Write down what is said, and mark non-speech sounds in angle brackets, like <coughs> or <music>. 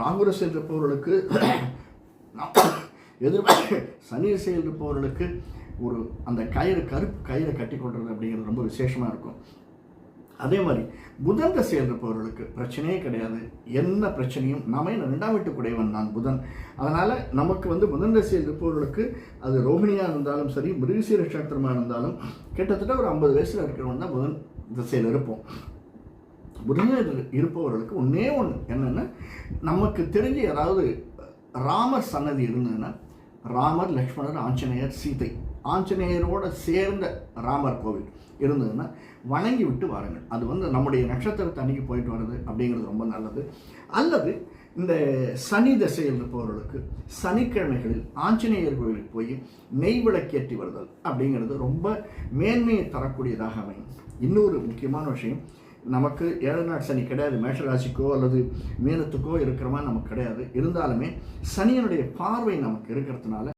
ராகுர இருப்பவர்களுக்கு <coughs> எதிர் சனி திசையில் இருப்பவர்களுக்கு ஒரு அந்த கயிறு கருப்பு கயிறை கட்டி கொள்வது அப்படிங்கிறது ரொம்ப விசேஷமாக இருக்கும். அதே மாதிரி புதன் திசையில் இருப்பவர்களுக்கு பிரச்சனையே கிடையாது. என்ன பிரச்சனையும் நாம என்ன ரெண்டாம் வீட்டுக்குடையவன் நான் புதன். அதனால் நமக்கு வந்து புதன் திசையில் இருப்பவர்களுக்கு அது ரோஹிணியாக இருந்தாலும் சரி மிருகசீர நட்சத்திரமாக இருந்தாலும் கிட்டத்தட்ட ஒரு ஐம்பது வயசில் இருக்கிறவன் தான் புதன் திசையில் இருப்போம். புதனில் இருப்பவர்களுக்கு ஒன்றே ஒன்று என்னென்னா நமக்கு தெரிஞ்சு யாராவது ராமர் சன்னதி இருந்ததுன்னா ராமர் லக்ஷ்மணர் ஆஞ்சநேயர் சீதை. ஆஞ்சநேயரோட சேர்ந்த ராமர் கோவில் இருந்ததுன்னா வணங்கி விட்டு வாருங்கள். அது வந்து நம்முடைய நட்சத்திரத்தை அன்றைக்கி போயிட்டு வர்றது அப்படிங்கிறது ரொம்ப நல்லது. அல்லது இந்த சனி திசையில் இருப்பவர்களுக்கு சனிக்கிழமைகளில் ஆஞ்சநேயர் கோவிலுக்கு போய் நெய் விளக்கேற்றி வருதல் அப்படிங்கிறது ரொம்ப மேன்மையை தரக்கூடியதாக அமையும். இன்னொரு முக்கியமான விஷயம் நமக்கு ஏழுநாள் சனி கிடையாது. மேஷராசிக்கோ அல்லது மீனத்துக்கோ இருக்கிற மாதிரி நமக்கு கிடையாது. இருந்தாலுமே சனியனுடைய பார்வை நமக்கு இருக்கிறதுனால